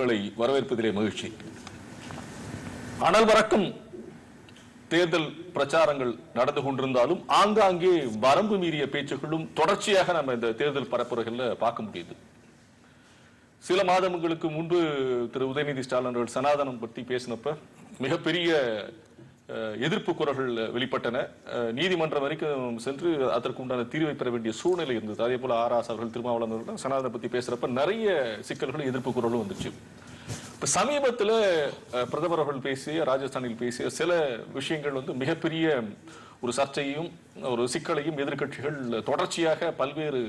உங்களை வரவேற்பதிலே மகிழ்ச்சி. அனல் வரக்கும் தேர்தல் பிரச்சாரங்கள் நடந்து கொண்டிருந்தாலும் ஆங்காங்கே வரம்பு மீறிய பேச்சுகளும் தொடர்ச்சியாக நம்ம இந்த தேர்தல் பரப்புரைகளில் பார்க்க முடியுது. சில மாதங்களுக்கு முன்பு திரு உதயநிதி ஸ்டாலின் அவர்கள் சனாதனம் பற்றி பேசினப்ப மிகப்பெரிய எதிர்ப்பு குரல்கள் வெளிப்பட்டன. நீதிமன்றம் வரைக்கும் சென்று அதற்கு உண்டான தீர்வை பெற வேண்டிய சூழ்நிலை இருந்தது. அதே போல ஆர் ஆஸ் அவர்கள் திருமாவளவன் அவர்கள் சனாதனை பத்தி பேசுறப்ப நிறைய சிக்கல்களும் எதிர்ப்பு குரலும் வந்துச்சு. இப்ப சமீபத்துல பிரதமர் அவர்கள் பேசிய ராஜஸ்தானில் பேசிய சில விஷயங்கள் வந்து மிகப்பெரிய ஒரு சர்ச்சையும் ஒரு சிக்கலையும் எதிர்கட்சிகள் தொடர்ச்சியாக பல்வேறு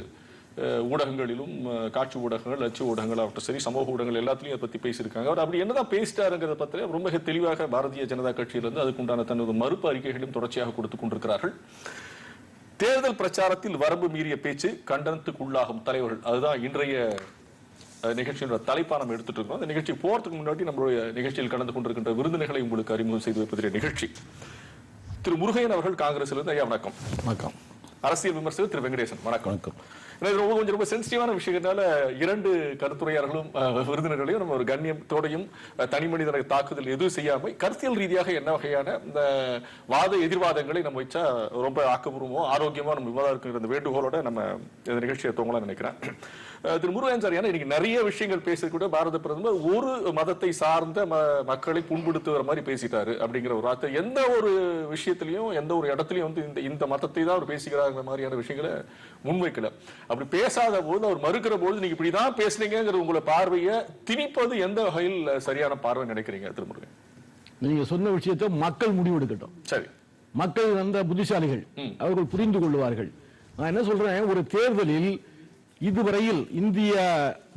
ஊடகங்களிலும் காட்சி ஊடகங்கள் அச்சு ஊடகங்கள் ஆகட்டும் சரி சமூக ஊடகங்கள் எல்லாத்துலையும் அதை பத்தி பேசியிருக்காங்க. அவர் அப்படி என்னதான் பேசிட்டாருங்கிறத பத்தி ரொம்ப மிக தெளிவாக பாரதிய ஜனதா கட்சியிலிருந்து அதுக்குண்டான தனது மறுப்பு அறிக்கைகளையும் தொடர்ச்சியாக கொடுத்துக் கொண்டிருக்கிறார்கள். தேர்தல் பிரச்சாரத்தில் வரம்பு மீறிய பேச்சு கண்டனத்துக்குள்ளாகும் தலைவர்கள். அதுதான் இன்றைய நிகழ்ச்சியோட தலைப்பா நம்ம எடுத்துட்டு இருக்கோம் அந்த நிகழ்ச்சி போறதுக்கு முன்னாடி நம்மளுடைய நிகழ்ச்சியில் கலந்து கொண்டிருக்கின்ற விருந்தினர்களை உங்களுக்கு அறிமுகம் செய்து வைப்பதிலே நிகழ்ச்சி. திரு முருகையன் அவர்கள் காங்கிரஸிலிருந்து. ஐயா வணக்கம். வணக்கம். அரசியல் விமர்சகர் திரு வெங்கடேசன். வணக்கம். வணக்கம். ரொம்ப கொஞ்சம் ரொம்ப சென்சிட்டிவான விஷயத்தினால இரண்டு கருத்துரையாளர்களும் அஹ், விருந்தினர்களையும் நம்ம ஒரு கண்ணியத்தோடையும் தனி மனிதனை தாக்குதல் எதுவும் செய்யாம கருத்தியல் ரீதியாக என்ன வகையான இந்த வாத எதிர்வாதங்களை நம்ம வச்சா ரொம்ப ஆக்கப்பூர்வமோ ஆரோக்கியமா நம்ம விவாதம் இருக்குங்கிற இந்த வேண்டுகோளோட நம்ம இந்த நிகழ்ச்சியை துவங்கலாம் நினைக்கிறேன். திரு முருகன் சார் ஏன்னா இன்னைக்கு நிறைய விஷயங்கள் பேசக்கூட பாரத பிரதமர் ஒரு மதத்தை சார்ந்த மக்களை புண்படுத்துகிற மாதிரி பேசிட்டாரு அப்படிங்கிற ஒரு வார்த்தை. எந்த ஒரு விஷயத்திலையும் எந்த ஒரு இடத்துலயும் வந்து இந்த இந்த மதத்தை தான் அவர் பேசுகிறாங்கிற மாதிரியான விஷயங்களை முன்வைக்கல. அப்படி பேசாத போது அவர் மறுக்கிற போது நீங்க இப்படிதான் பேசுனீங்கிற உங்களை பார்வையை திணிப்பது எந்த வகையில் சரியான பார்வை நினைக்கிறீங்க திருமுருகன் நீங்க சொன்ன விஷயத்தை மக்கள் முடிவெடுக்கட்டும். சரி. மக்கள் வந்த புத்திசாலிகள் அவர்கள் புரிந்து கொள்வார்கள் நான் என்ன சொல்றேன் ஒரு தேர்தலில் இதுவரையில் இந்திய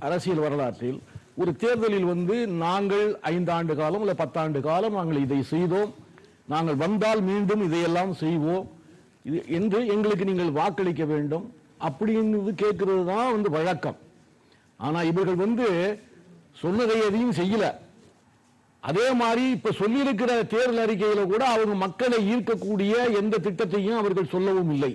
அரசியல் வரலாற்றில் ஒரு தேர்தலில் வந்து நாங்கள் ஐந்தாண்டு காலம் இல்லை பத்தாண்டு காலம் நாங்கள் இதை செய்தோம். நாங்கள் வந்தால் மீண்டும் இதையெல்லாம் செய்வோம். இது என்று எங்களுக்கு நீங்கள் வாக்களிக்க வேண்டும். அப்படின்னு கேட்கறது தான் வந்து வழக்கம். ஆனால் இவர்கள் வந்து சொன்னதை எதையும் செய்யலை. அதே மாதிரி இப்ப சொல்லியிருக்கிற தேர்தல் அறிக்கையில கூட அவங்க மக்களை ஈர்க்கக்கூடிய எந்த திட்டத்தையும் அவர்கள் சொல்லவும் இல்லை.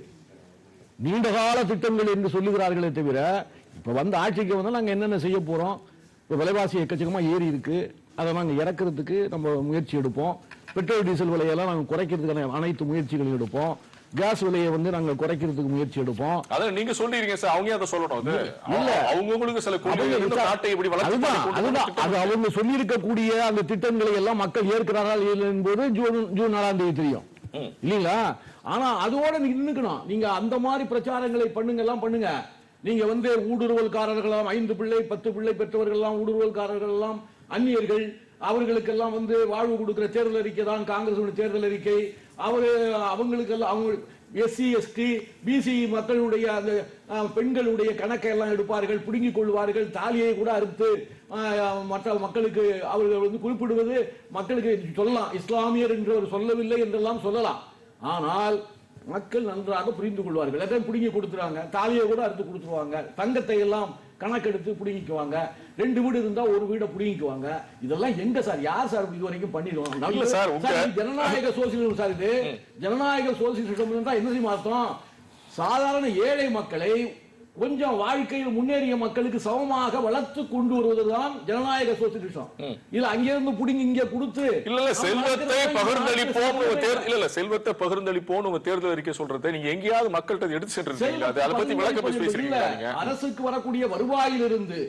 நீண்ட கால திட்டங்கள் என்று சொல்லுகிறார்களே தவிர இப்ப வந்து ஆட்சிக்கு வந்தா நாங்க என்னென்ன செய்ய போறோம்? இப்ப விலைவாசி எக்கச்சக்கமா ஏறி இருக்கு. அதை நாங்க இறக்குறதுக்கு நம்ம முயற்சி எடுப்போம். பெட்ரோல் டீசல் விலையெல்லாம் நாங்க குறைக்கிறதுக்கான அனைத்து முயற்சிகளும் எடுப்போம். கேஸ் விலையை வந்து நாங்க குறைக்கிறதுக்கு முயற்சி எடுப்போம். அதான் நீங்க சொல்றீங்க சார். அவங்க அதை சொல்லணும். அது இல்ல. அவங்கவுங்களுக்கு சில நாட்டை இப்படி அதுதான். அது அவங்க சொல்லியிருக்கக்கூடிய அந்த திட்டங்களை எல்லாம் மக்கள் ஏற்கிறார்கள் என்பது ஜூன் ஜூன் நாலாம் தேதி தெரியும். இல்லீங்களா? ஆனா அதோட நீங்க நின்னுக்கணும். நீங்க அந்த மாதிரி பிரச்சாரங்களை பண்ணுங்க எல்லாம் பண்ணுங்க. நீங்க வந்து ஊடுருவல்காரர்களாம் ஐந்து பிள்ளை பத்து பிள்ளை பெற்றவர்கள் எல்லாம் ஊடுருவல்காரர்கள் எல்லாம் அந்நியர்கள் அவர்களுக்கெல்லாம் வந்து வாழ்வு கொடுக்கிற தேர்தல் அறிக்கை தான் காங்கிரஸ் தேர்தல் அறிக்கை. அவரு அவங்களுக்கெல்லாம் அவங்க எஸ்சி எஸ்டி பிசி மக்களுடைய அந்த பெண்களுடைய கணக்கை எல்லாம் எடுப்பார்கள் பிடுங்கிக் கொள்வார்கள் தாலியை கூட அறுத்து மற்ற மக்களுக்கு அவர்கள் வந்து குறிப்பிடுவது மக்களுக்கு சொல்லலாம். இஸ்லாமியர் என்று அவர் சொல்லவில்லை என்றெல்லாம் சொல்லலாம். ஆனால் மக்கள் நன்றாக புரிந்து கொள்வார்கள். எதை பிடுங்கி கொடுத்துருவாங்க. தாலியை கூட அறுத்து கொடுத்துருவாங்க. தங்கத்தை எல்லாம் கணக்கெடுத்து பிடுங்கிக்குவாங்க. ரெண்டு வீடு இருந்தா ஒரு வீடை பிடுங்கிக்குவாங்க. இதெல்லாம் எங்க சார்? யார் சார் இது வரைக்கும் பண்ணிடுவாங்க சார், இது ஜனநாயக சோசியலிசம் சார் இது. ஜனநாயக சோசியலிசம் என்றால் என்ன தெரியுமா அர்த்தம்? சாதாரண ஏழை மக்களை கொஞ்சம் வாழ்க்கையில் முன்னேறிய மக்களுக்கு சமமாக வளர்த்து கொண்டு வருவதுதான் ஜனநாயக சோசியலிசம். இல்ல அங்கிருந்து புடிங்கி இங்க கொடுத்து இல்ல இல்ல செல்வத்தை பகிர்ந்தளிப்போம். இல்ல இல்ல செல்வத்தை பகிர்ந்தளிப்போம் உங்க தேர்தல் அறிக்கை சொல்றதை நீங்க எங்கேயாவது மக்கள்கிட்ட எடுத்து சென்றிருக்கீங்களா? அது அதை பத்தி விளக்க பேசி பேசுறீங்களா இல்ல, நீங்க? அரசுக்கு வரக்கூடிய வருவாயிலிருந்து.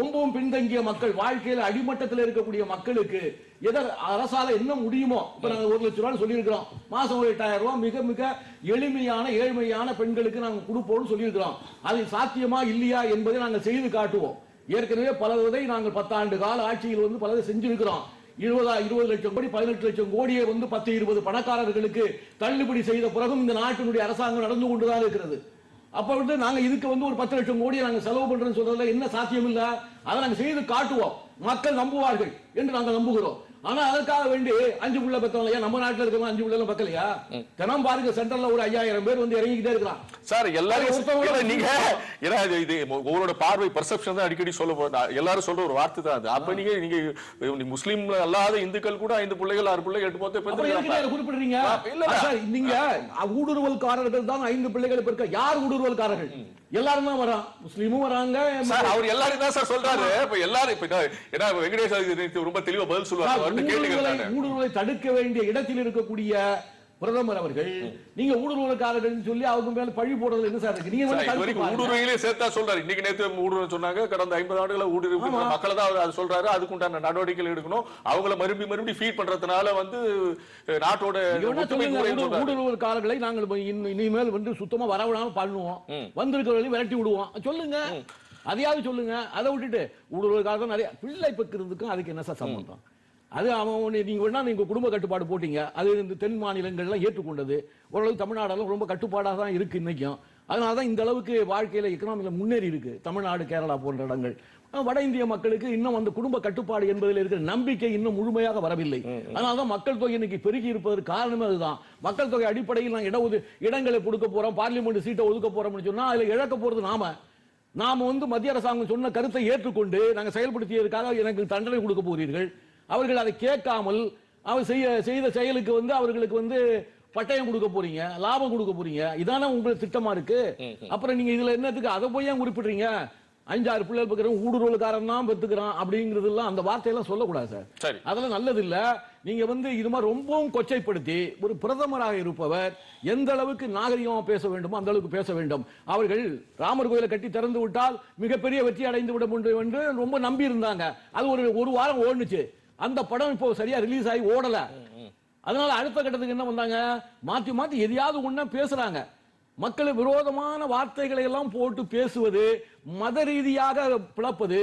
ரொம்பவும் பின்தங்கிய மக்கள் வாழ்க்கையில அடிமட்டத்தில் இருக்கக்கூடிய மக்களுக்கு எதை அரசால என்ன முடியுமோ இப்ப நாங்க ஒரு லட்சம் ரூபாய் சொல்லியிருக்கிறோம். மாசம் ஒரு எட்டாயிரம் ரூபாய் மிக மிக எளிமையான ஏழ்மையான பெண்களுக்கு நாங்க கொடுப்போம்னு சொல்லியிருக்கிறோம். அது சாத்தியமா இல்லையா என்பதை நாங்கள் செய்து காட்டுவோம். ஏற்கனவே பல விதை நாங்கள் பத்தாண்டு கால ஆட்சியில் வந்து பலதை செஞ்சிருக்கிறோம். இருபதா இருபது லட்சம் கோடி பதினெட்டு லட்சம் கோடியே வந்து பத்து இருபது பணக்காரர்களுக்கு தள்ளுபடி செய்த பிறகும் இந்த நாட்டினுடைய அரசாங்கம் நடந்து கொண்டுதான் இருக்கிறது. அப்ப வந்து நாங்க இதுக்கு வந்து ஒரு பத்து லட்சம் கோடியை நாங்க செலவு பண்றோம்னு சொல்றதுல என்ன சாத்தியம் இல்ல அதை நாங்க செய்து காட்டுவோம். மக்கள் நம்புவார்கள் என்று நாங்கள் நம்புகிறோம். ஆனா அதற்காக வேண்டி அஞ்சு புள்ள பெத்தவங்க நம்ம நாட்டுல இருக்கிறவங்க அஞ்சு புள்ள பக்கலையா? தினம் பாருங்க சென்ட்ரல்ல ஒரு ஐயாயிரம் பேர் வந்து இறங்கிக்கிட்டே இருக்கிறான் சார் எல்லாரும் நீங்க ஏன்னா இது- இது உங்களோட பார்வை பெர்செப்ஷன் தான் அடிக்கடி சொல்ல எல்லாரும் சொல்ற ஒரு வார்த்தை தான் அது. அப்ப நீங்க நீங்க முஸ்லீம் அல்லாத இந்துக்கள் கூட ஐந்து பிள்ளைகள் ஆறு பிள்ளைகள் எட்டு பெற்று நீங்க குறிப்பிடுறீங்க? இல்ல, நீங்க ஊடுருவல்காரர்கள் தான் ஐந்து பிள்ளைகள் இப்ப இருக்க யார் ஊடுருவல்காரர்கள்? எல்லாரும் தான் வரான். முஸ்லீமும் வராங்க. சார் அவர் எல்லாரும் தான் சார் சொல்றாரு. இப்ப எல்லாரும் இப்ப என்ன- ஏன்னா வெங்கடேஷ் ரொம்ப தெளிவா பதில் சொல்லுவாங்க. ஊடுருவலை தடுக்க வேண்டிய இடத்தில் இருக்கக்கூடிய பிரதமர் அவர்கள் நீங்க ஊடுருவல்காரர்கள் சொல்லி அவங்க மேல பழி போடுறது என்ன சார் நீங்க. ஊடுருவிலே சேர்த்தா சொல்றாரு. இன்னைக்கு நேத்து ஊடுருவ சொன்னாங்க. கடந்த ஐம்பது ஆண்டுகள ஊடுருவி. மக்களை தான் அவர் அது சொல்றாரு. அதுக்குண்டான நடவடிக்கைகள் எடுக்கணும். அவங்கள மறுபடி மறுபடி ஃபீட் பண்றதுனால வந்து நாட்டோட. ஊடுருவல்காரர்களை நாங்கள் இனிமேல் வந்து சுத்தமா வரவிடாம பண்ணுவோம். வந்திருக்கிறவர்களையும் விரட்டி விடுவோம். சொல்லுங்க. அதையாவது சொல்லுங்க. அதை விட்டுட்டு ஊடுருவல்காரர்கள் நிறைய பிள்ளை பெக்கிறதுக்கும் அதுக்கு என்ன சார் சம்பந்தம்? அது அவன் ஒண்ணு- நீங்க வேணா நீங்க குடும்ப கட்டுப்பாடு போட்டீங்க. அது இந்த தென் மாநிலங்கள்லாம் ஏற்றுக்கொண்டது. ஓரளவு தமிழ்நாடெல்லாம் ரொம்ப கட்டுப்பாடாக தான் இருக்கு இன்னைக்கும். அதனால தான் இந்த அளவுக்கு வாழ்க்கையில எக்கனாமிக்ல முன்னேறி இருக்கு. தமிழ்நாடு கேரளா போன்ற இடங்கள். வட இந்திய மக்களுக்கு இன்னும் அந்த குடும்ப கட்டுப்பாடு என்பதில் இருக்கிற நம்பிக்கை இன்னும் முழுமையாக வரவில்லை. அதனாலதான் மக்கள் தொகை இன்னைக்கு பெருகி இருப்பதற்கு காரணமே அதுதான். மக்கள் தொகை அடிப்படையில் நான் இட இடங்களை கொடுக்க போறோம் பார்லிமெண்ட் சீட்டை ஒதுக்க போறோம்னு சொன்னா அதுல இழக்க போறது நாம. நாம வந்து மத்திய அரசாங்கம் சொன்ன கருத்தை ஏற்றுக்கொண்டு நாங்க செயல்படுத்தியதற்காக எனக்கு தண்டனை கொடுக்க போகிறீர்கள் அவர்கள் அதை கேட்காமல் அவர் செய்ய செய்த செயலுக்கு வந்து அவர்களுக்கு வந்து பட்டயம் கொடுக்க போறீங்க லாபம் கொடுக்க போறீங்க. இதானே உங்களுக்கு திட்டமா இருக்கு? அப்புறம் நீங்க இதுல என்னத்துக்கு அதை போய் ஏன் குறிப்பிடுறீங்க? அஞ்சாறு பிள்ளைகள் பெக்கிறவன் ஊடுருவல்காரன் தான் பெத்துக்கிறான் அப்படிங்கிறதெல்லாம் அந்த வார்த்தையெல்லாம் சொல்லக்கூடாது சார். சரி. அதெல்லாம் நல்லது இல்ல நீங்க வந்து இது மாதிரி ரொம்பவும் கொச்சைப்படுத்தி ஒரு பிரதமராக இருப்பவர் எந்த அளவுக்கு நாகரிகமா பேச வேண்டுமோ அந்த அளவுக்கு பேச வேண்டும். அவர்கள் ராமர் கோயிலை கட்டி திறந்து விட்டால் மிகப்பெரிய வெற்றி அடைந்து விட முடியும் என்று ரொம்ப நம்பி இருந்தாங்க அது ஒரு ஒரு வாரம் ஓடுனுச்சு. அந்த படம் இப்போ சரியா ரிலீஸ் ஆகி ஓடல. அதனால அடுத்த கட்டத்துக்கு என்ன வந்தாங்க மாத்தி மாத்தி எதையாவது ஒண்ணா பேசுறாங்க. மக்களை விரோதமான வார்த்தைகளை எல்லாம் போட்டு பேசுவது மத ரீதியாக பிளப்பது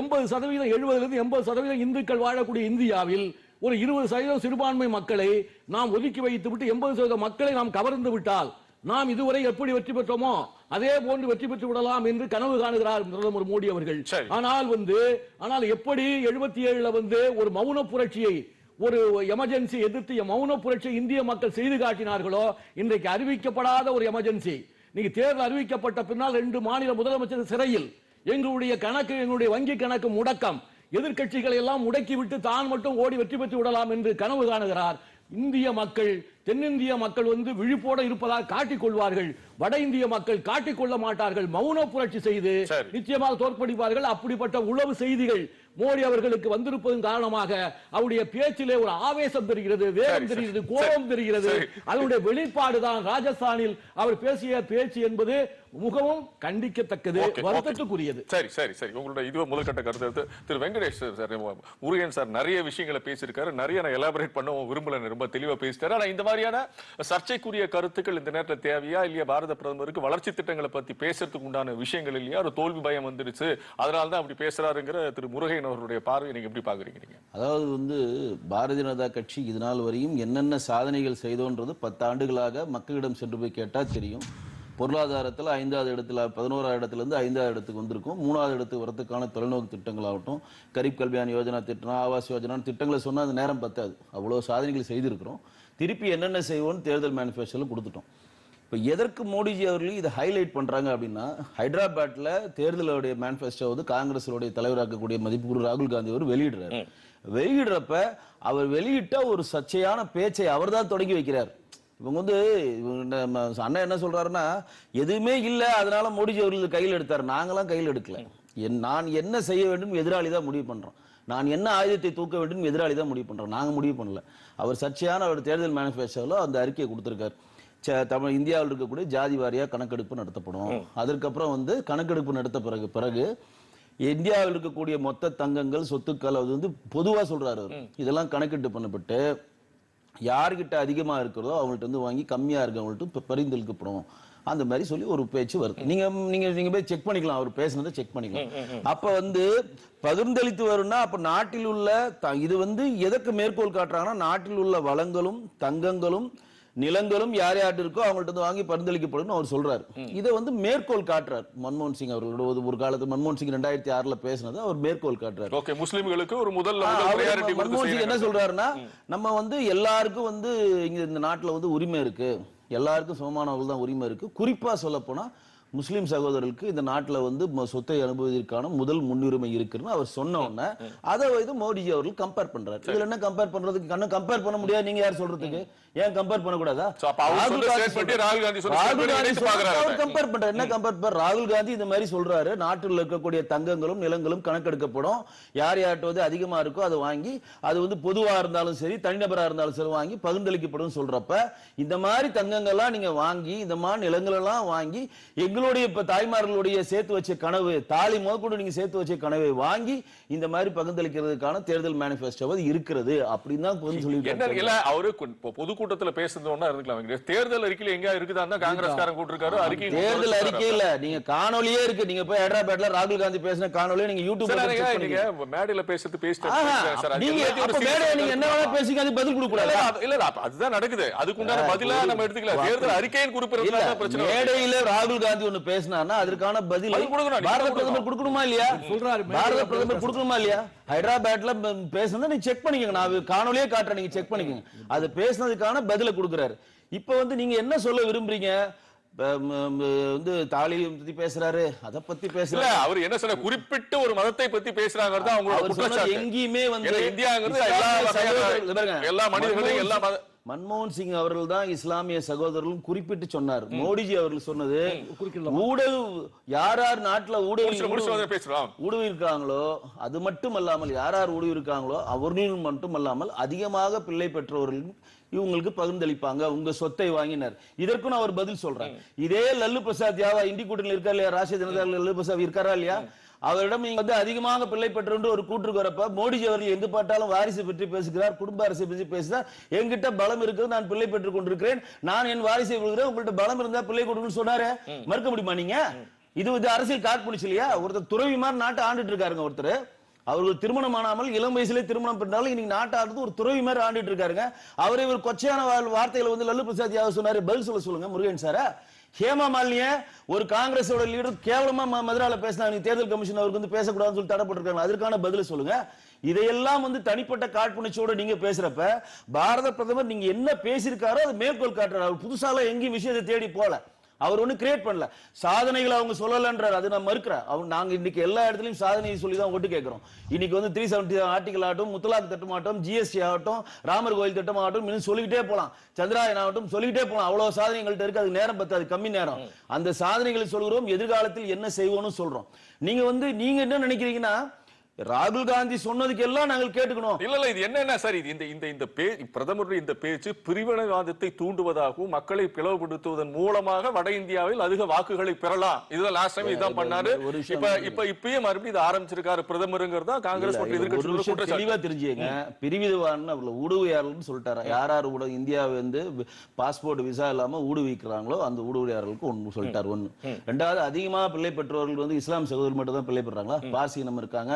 எண்பது சதவீதம் எழுபதுல இருந்து எண்பது சதவீதம் இந்துக்கள் வாழக்கூடிய இந்தியாவில் ஒரு இருபது சதவீதம் சிறுபான்மை மக்களை நாம் ஒதுக்கி வைத்து விட்டு எண்பது சதவீத மக்களை நாம் கவர்ந்து விட்டால் நாம் இதுவரை எப்படி வெற்றி பெற்றோமோ அதே போன்று வெற்றி பெற்று விடலாம் என்று கனவு காணுகிறார் பிரதமர் மோடி அவர்கள். ஆனால் வந்து ஆனால் எப்படி எழுபத்தி ஏழுல வந்து ஒரு மௌன புரட்சியை ஒரு எமர்ஜென்சி எதிர்த்து மௌன புரட்சி இந்திய மக்கள் செய்து காட்டினார்களோ இன்றைக்கு அறிவிக்கப்படாத ஒரு எமர்ஜென்சி. நீங்க தேர்தல் அறிவிக்கப்பட்ட பின்னால் ரெண்டு மாநில முதலமைச்சர் சிறையில் எங்களுடைய கணக்கு எங்களுடைய வங்கி கணக்கு முடக்கம். எதிர்க்கட்சிகளை எல்லாம் முடக்கி விட்டு தான் மட்டும் ஓடி வெற்றி பெற்று விடலாம் என்று கனவு காணுகிறார் இந்திய மக்கள் தென்னிந்திய மக்கள் வந்து விழிப்போட இருப்பதாக காட்டிக் கொள்வார்கள் வட இந்திய மக்கள் காட்டிக் கொள்ள மாட்டார்கள் மௌன புரட்சி செய்து. நிச்சயமாக தோற்கடிப்பார்கள் அப்படிப்பட்ட உளவு செய்திகள் மோடி அவர்களுக்கு வந்திருப்பதன் காரணமாக அவருடைய பேச்சிலே ஒரு ஆவேசம் தெரிகிறது வேகம். தெரிகிறது கோபம் தெரிகிறது. அதனுடைய வெளிப்பாடுதான் ராஜஸ்தானில் அவர் பேசிய பேச்சு என்பது மிகவும் கண்டிக்கத்தக்கது. வருத்தத்துக்குரியது. சரி சரி சரி. உங்களோட இதுவே முதல்கட்ட கருத்து எடுத்து திரு வெங்கடேஷ் சார் முருகன் சார் நிறைய விஷயங்களை பேசியிருக்காரு. நிறைய நான் எலாபரேட் பண்ண விரும்பல ரொம்ப தெளிவா பேசிட்டாரு. ஆனா இந்த மாதிரியான சர்ச்சைக்குரிய கருத்துக்கள் இந்த நேரத்துல தேவையா? இல்லையா? பாரத பிரதமருக்கு வளர்ச்சி திட்டங்களை பத்தி பேசுறதுக்கு உண்டான விஷயங்கள் இல்லையா? ஒரு தோல்வி பயம் வந்துருச்சு. அதனால தான் அப்படி பேசுறாருங்கிற திரு முருகன் அவருடைய பார்வையை நீங்க எப்படி பாக்குறீங்க அதாவது வந்து பாரதிய ஜனதா கட்சி இது நாள் வரையும் என்னென்ன சாதனைகள் செய்தோன்றது பத்தாண்டுகளாக மக்களிடம் சென்று போய் கேட்டா தெரியும். பொருளாதாரத்தில் ஐந்தாவது இடத்துல பதினோராவது இடத்துல இருந்து ஐந்தாவது இடத்துக்கு வந்திருக்கும். மூணாவது இடத்துக்கு வரதுக்கான தொலைநோக்கு திட்டங்களாகட்டும் கரீப் கல்வியான் யோஜனா திட்டம் ஆவாஸ் யோஜனா திட்டங்களை சொன்னா அது நேரம் பத்தாது. அவ்வளோ சாதனைகள் செய்திருக்கிறோம். திருப்பி என்னென்ன செய்வோம்னு தேர்தல் மேனிஃபெஸ்டோவில் கொடுத்துட்டோம். இப்போ எதற்கு மோடிஜி அவர்கள் இதை ஹைலைட் பண்றாங்க அப்படின்னா ஹைதராபாத்ல தேர்தலுடைய மேனிஃபெஸ்டோ வந்து காங்கிரஸுடைய தலைவராக்கக்கூடிய மதிப்புக்குரு ராகுல் காந்தி அவர் வெளியிடுறாரு. வெளியிடுறப்ப அவர் வெளியிட்ட ஒரு சர்ச்சையான பேச்சை அவர் தான் தொடங்கி வைக்கிறார். இவங்க வந்து நம்ம அண்ணன் என்ன சொல்றாருன்னா எதுவுமே இல்ல அதனால மோடிஜி அவர்கள் கையில் எடுத்தார். நாங்களாம் கையில் எடுக்கல. என் நான் என்ன செய்ய வேண்டும் எதிராளி தான் முடிவு பண்றோம். நான் என்ன ஆயுதத்தை தூக்க வேண்டும் எதிராளி தான் முடிவு பண்றோம். நாங்க முடிவு பண்ணல. அவர் சர்ச்சையான அவர் தேர்தல் மேனிஃபெஸ்டோவில் அந்த அறிக்கையை கொடுத்திருக்காரு. ச- தமிழ் இந்தியாவில் இருக்கக்கூடிய ஜாதி வாரியா கணக்கெடுப்பு நடத்தப்படும். அதற்கப்புறம் வந்து கணக்கெடுப்பு நடத்த பிறகு பிறகு இந்தியாவில் இருக்கக்கூடிய மொத்த தங்கங்கள் சொத்துக்கள் அது வந்து பொதுவா சொல்றாரு அவரு. இதெல்லாம் கணக்கெட்டு பண்ணப்பட்டு யார்கிட்ட அதிகமா இருக்கிறதோ அவங்கள்ட்ட இருந்து வாங்கி கம்மியா இருக்கவங்கள்ட்ட ப- பரிந்துரைக்கப்படும் அந்த மாதிரி சொல்லி ஒரு பேச்சு வருது. நீங்க நீங்க நீங்க போய் செக் பண்ணிக்கலாம். அவர் பேசுனதை செக் பண்ணிக்கலாம். அப்ப வந்து பகிர்ந்தளித்து வரும்னா அப்ப நாட்டில் உள்ள இது வந்து எதற்கு மேற்கோள் காட்டுறாங்கன்னா நாட்டில் உள்ள வளங்களும் தங்கங்களும் நிலங்களும் யார் யார்கிட்ட இருக்கோ அவங்கள்ட்ட இருந்து வாங்கி பரிந்துரைக்கப்படும் அவர் சொல்றாரு. இதை வந்து மேற்கோள் காட்டுறார். மன்மோகன் சிங் அவர்களோட ஒரு- ஒரு காலத்து மன்மோகன் சிங் ரெண்டாயிரத்தி ஆறுல பேசினது அவர் மேற்கோள் காட்டுறாரு. ஓகே முஸ்லிம்களுக்கு ஒரு முதல் மன்மோகன் சிங் என்ன. சொல்றாருன்னா நம்ம வந்து எல்லாருக்கும் வந்து இங்க இந்த நாட்டுல வந்து உரிமை இருக்கு. எல்லாருக்கும் சமமானவர்கள் தான் உரிமை இருக்கு. குறிப்பா சொல்ல போனா முஸ்லிம் சகோதரர்களுக்கு இந்த நாட்டுல வந்து சொத்தை அனுபவிப்பதற்கான முதல் முன்னுரிமை இருக்குன்னு அவர் சொன்ன உடனே அதை வந்து மோடிஜி அவர்கள் கம்பேர் பண்றாரு. இதுல என்ன கம்பேர் பண்றதுக்கு கண்ணு கம்பேர் பண்ண முடியாது நீங்க யார் சொல்றதுக்கு? ஏன் கம்பேர் பண்ணக்கூடாதா? ராகுல் காந்தி. கம்பேர் என்ன கம்பேர் ராகுல் இந்த மாதிரி சொல்றாரு. நாட்டில் இருக்கக்கூடிய தங்கங்களும் நிலங்களும் கணக்கெடுக்கப்படும். யார் யார்கிட்ட வந்து அதிகமா இருக்கோ அதை வாங்கி அது வந்து பொதுவா இருந்தாலும் சரி தனிநபரா இருந்தாலும் சரி வாங்கி பகிர்ந்தளிக்கப்படும் சொல்றப்ப இந்த மாதிரி தங்கங்கள்லாம் நீங்க வாங்கி இந்த மாதிரி நிலங்கள் எல்லாம் வாங்கி எங்களுடைய இப்ப தாய்மார்களுடைய சேர்த்து வச்ச கனவு தாலி முதற்கொண்டு நீங்க சேர்த்து வச்ச கனவை வாங்கி இந்த மாதிரி பகிர்ந்தளிக்கிறதுக்கான தேர்தல் மேனிபெஸ்டோ இருக்கிறது அப்படின்னு தான் இல்ல அவரு கு- பேசுறதுன்னா இருக்கலாம் வெங்கடேஷ். தேர்தல் அறிக்கையில எங்க இருக்குதான் தான் காங்கிரஸ்காரன் கூட்டிருக்காரு அறிக்கை தேர்தல் அறிக்கையில நீங்க காணொலியே இருக்கு. நீங்க போய் ஹைதராபாத்ல ராகுல் காந்தி பேசின காணொலியை நீங்க போய் நீங்க-. மேடையில பேசுறது பேசிட்டு நீங்க நீங்க என்ன வேணா பேசிக்க அது பதில் கொடுக்க இல்ல, கூடாதா? இல்ல, அதுதான் நடக்குது. அதுக்குண்டான பதிலா நம்ம எடுத்துக்கல தேர்தல் அறிக்கையின் குறிப்பு இல்ல இருந்தா பிரச்சனை. மேடையில ராகுல் காந்தி ஒண்ணு பேசினார்னா அதற்கான பதில் பாரத. பிரதமர் கொடுக்கணுமா இல்லையா? சொல்றாரு, பாரத பிரதமர் கொடுக்கணுமா இல்லையா? ஹைதராபாத்ல பேசுனதை நீங்க செக் பண்ணிக்கங்க. நான் காணொலியே காட்டுறேன். நீங்க செக் பண்ணிக்கங்க. அது பேசுனதுக்கான பதில கொடுக்குறாரு. இப்ப வந்து நீங்க என்ன சொல்ல விரும்புறீங்க? வந்து தாலி பத்தி பேசுறாரு. அத பத்தி பேசுறாரு. அவர் என்ன சொல்ற? குறிப்பிட்ட ஒரு மதத்தை பத்தி பேசுறாங்கிறது அவங்களோட எங்கேயுமே வந்து இந்தியாங்கிறது எல்லா எல்லா மத மன்மோகன் சிங் அவர்கள் தான் இஸ்லாமிய சகோதரர்களும் குறிப்பிட்டு சொன்னார். மோடிஜி அவர்கள் சொன்னது. ஊடல் யார் யார் நாட்டுல ஊடுருவி இருக்காங்களோ அது மட்டும் அல்லாமல் யார் யார் ஊடுருவி இருக்காங்களோ அவர்களும் மட்டும் அல்லாமல் அதிகமாக பிள்ளை பெற்றவர்கள் இவங்களுக்கு பகிர்ந்தளிப்பாங்க உங்க சொத்தை வாங்கினார். இதற்கும் அவர் பதில் சொல்றேன் இதே லல்லு பிரசாத் யாவா இந்தி கூட்டணியில் இருக்கா இல்லையா? ராஷ்டிரிய ஜனதா லல்லு பிரசாத் இருக்காரா இல்லையா? அவரிடம் நீங்க வந்து அதிகமாக பிள்ளை பெற்று ஒரு கூற்றுக்கு வரப்ப மோடிஜி அவர்கள் எங்கு பார்த்தாலும் வாரிசு பற்றி பேசுகிறார் குடும்ப அரசை பற்றி பேசுகிறார். என்கிட்ட பலம் இருக்குது நான் பிள்ளை பெற்றுக் கொண்டிருக்கிறேன். நான் என் வாரிசை கொடுக்கிறேன் உங்கள்ட்ட பலம் இருந்தா பிள்ளை கொடுக்கணும்னு சொன்னாரு. மறுக்க முடியுமா நீங்க? இது வந்து அரசியல் காட்புணிச்சு இல்லையா? ஒருத்தர் துறவி மாதிரி நாட்டை ஆண்டுட்டு இருக்காருங்க ஒருத்தர். அவர்கள் திருமணம் ஆனாமல் இளம் வயசுல திருமணம் பண்ணாலும் இன்னைக்கு நாட்டாடுறது ஒரு துறவி மாதிரி ஆண்டுட்டு இருக்காருங்க. அவரே ஒரு கொச்சையான வா- வார்த்தையில வந்து லல்லு பிரசாத் யாதவ் சொன்னாரு பதில் சொல்ல சொல்லுங்க முருகன் சார. ஹேமா மாலினிய ஒரு காங்கிரஸோட லீடர் கேவலமா ம- மதுரால பேசினாங்க. தேர்தல் கமிஷன் அவருக்கு வந்து பேசக்கூடாதுன்னு சொல்லி தடைப்பட்டிருக்காங்க. அதற்கான பதில சொல்லுங்க. இதையெல்லாம் வந்து தனிப்பட்ட காட்புணர்ச்சியோட நீங்க பேசுறப்ப பாரத பிரதமர் நீங்க என்ன பேசியிருக்காரோ அது மேற்கோள் காட்டுறாரு. அவர் புதுசாலாம் எங்கேயும் விஷயத்தை தேடி போல. அவர் ஒண்ணு கிரியேட் பண்ணல. சாதனைகளை அவங்க சொல்லலன்றார். அது நான் மறுக்கிறேன். அவங்க நாங்க இன்னைக்கு எல்லா இடத்துலயும் சாதனை சொல்லி தான் ஓட்டு கேட்கிறோம். இன்னைக்கு வந்து த்ரீ செவன்டி ஆர்டிகல் ஆகட்டும் முத்தலாக் திட்டம் ஆகட்டும் ஜிஎஸ்டி ஆகட்டும் ராமர் கோயில் திட்டம் ஆகட்டும் இன்னும் சொல்லிக்கிட்டே போலாம். சந்திராயன் ஆகட்டும் சொல்லிக்கிட்டே போலாம். அவ்வளவு சாதனை எங்கள்கிட்ட இருக்கு. அது நேரம் பத்தாது. கம்மி நேரம். அந்த சாதனைகளை சொல்கிறோம். எதிர்காலத்தில் என்ன செய்வோம்னு சொல்றோம். நீங்க வந்து நீங்க என்ன நினைக்கிறீங்கன்னா ராகுல் காந்தி சொன்னதுக்கு எல்லாம் நாங்கள் கேட்டுக்கணும். இல்ல இல்ல இது என்னன்னா சார் இது இந்த இந்த இந்த பே பிரதமருடைய இந்த பேச்சு பிரிவினைவாதத்தை தூண்டுவதாகவும் மக்களை பிளவுபடுத்துவதன் மூலமாக வட இந்தியாவில் அதிக வாக்குகளை பெறலாம். இதுதான் லாஸ்ட் டைம் இதான் பண்ணாரு. இப்ப இப்ப இப்பயே மறுபடியும் இது ஆரம்பிச்சிருக்காரு பிரதமருங்கிறது தான் காங்கிரஸ் மற்றும் குற்றச்சாட்டு. தெளிவா தெரிஞ்சுங்க பிரிவிதவான்னு அவர்ல ஊடுவையாளர்னு சொல்லிட்டாரு? யார் யார் ஊட இந்தியாவை வந்து பாஸ்போர்ட் விசா இல்லாம ஊடுவிக்கிறாங்களோ அந்த ஊடுவையாளர்களுக்கு ஒண்ணு சொல்லிட்டாரு ஒண்ணு ரெண்டாவது அதிகமா பிள்ளை பெற்றோர்கள் வந்து இஸ்லாம் சகோதரர் மட்டும் தான் பிள்ளை பெறாங்களா? பார்சி இனம் இருக்காங்க.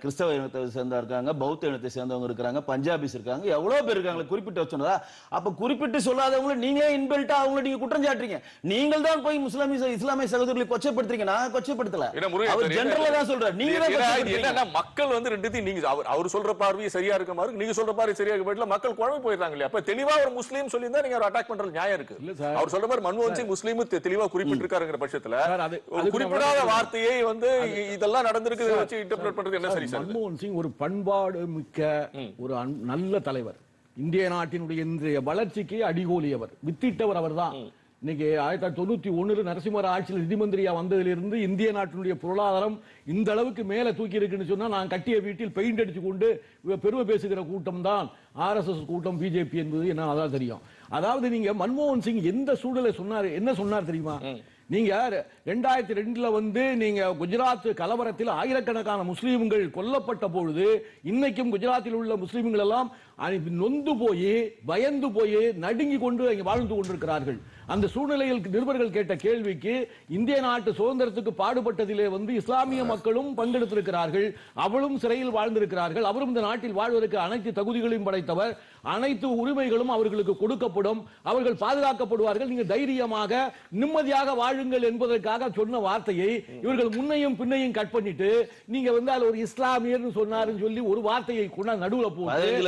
கிறிஸ்தவ இனத்தை சேர்ந்தா இருக்காங்க பௌத்த இனத்தை சேர்ந்தவங்க இருக்காங்க பஞ்சாபிஸ் இருக்காங்க எவ்வளவு பேர் இருக்காங்க குறிப்பிட்டு வச்சோன்னா அப்ப குறிப்பிட்டு சொல்லாதவங்கள நீங்களே இன்பில்ட்டா அவங்கள நீங்க குற்றம் சாட்டுறீங்க. நீங்கள் தான் போய் முஸ்லாமிய இஸ்லாமிய சகோதரர்களை கொச்சைப்படுத்துறீங்க நான் கொச்சைப்படுத்தல அவர் ஜெனரலா தான் சொல்றாரு. நீங்க தான். என்னன்னா மக்கள் வந்து ரெண்டுத்தையும் நீங்க அவர் அவர் சொல்ற பார்வையை சரியா இருக்க மாதிரி நீங்க சொல்ற பார்வை சரியா இருக்க மாதிரி மக்கள் குழம்பு போயிடுறாங்க இல்லையா? அப்ப தெளிவா ஒரு முஸ்லீம் சொல்லி நீங்க ஒரு அட்டாக் பண்றது நியாயம் இருக்கு. அவர் சொல்ற மாதிரி மன்மோகன் சிங் முஸ்லீம் தெளிவா குறிப்பிட்டிருக்காருங்கிற பட்சத்துல குறிப்பிடாத வார்த்தையை வந்து இதெல்லாம் நடந்திருக்கு வச்சு இன்டர்பிரேட் பண்றது என்ன சரி? மன்மோகன் சிங் ஒரு பண்பாடு மிக்க ஒரு நல்ல தலைவர். இந்திய நாட்டினுடைய இன்றைய வளர்ச்சிக்கு அடிகோலியவர். வித்திட்டவர் அவர்தான். இன்னைக்கு ஆயிரத்தி தொள்ளாயிரத்தி தொண்ணூத்தி ஒண்ணுல நரசிம்மர ஆட்சியில் நிதி மந்திரியா வந்ததிலிருந்து இந்திய நாட்டினுடைய பொருளாதாரம் இந்த அளவுக்கு மேல தூக்கி இருக்குன்னு சொன்னா நான் கட்டிய வீட்டில் பெயிண்ட் அடிச்சு கொண்டு பெருமை பேசுகிற கூட்டம் தான் ஆர்எஸ்எஸ் கூட்டம் பிஜேபி என்பது என்ன அதான் தெரியும். அதாவது நீங்க மன்மோகன் சிங் எந்த சூழலை சொன்னாரு என்ன சொன்னார் தெரியுமா? நீங்க ரெண்டாயிரத்தி ரெண்டுல வந்து நீங்க குஜராத் கலவரத்தில் ஆயிரக்கணக்கான முஸ்லீம்கள் கொல்லப்பட்ட பொழுது இன்னைக்கும் குஜராத்தில் உள்ள முஸ்லீம்கள் எல்லாம் நொந்து போய் பயந்து போய் நடுங்கி கொண்டு அங்கே வாழ்ந்து கொண்டிருக்கிறார்கள். அந்த சூழ்நிலையில் நிருபர்கள் கேட்ட கேள்விக்கு இந்திய நாட்டு சுதந்திரத்துக்கு பாடுபட்டதிலே வந்து இஸ்லாமிய மக்களும் பங்கெடுத்திருக்கிறார்கள். அவளும் சிறையில் வாழ்ந்திருக்கிறார்கள். அவரும் இந்த நாட்டில் வாழ்வதற்கு அனைத்து தகுதிகளையும் படைத்தவர். அனைத்து உரிமைகளும் அவர்களுக்கு கொடுக்கப்படும். அவர்கள் பாதுகாக்கப்படுவார்கள். நீங்க தைரியமாக நிம்மதியாக வாழுங்கள் என்பதற்காக சொன்ன வார்த்தையை இவர்கள் முன்னையும் பின்னையும் கட் பண்ணிட்டு நீங்க வந்து அதுல ஒரு இஸ்லாமியர்னு சொன்னாருன்னு சொல்லி ஒரு வார்த்தையை கொண்டா நடுவுல போட்டு?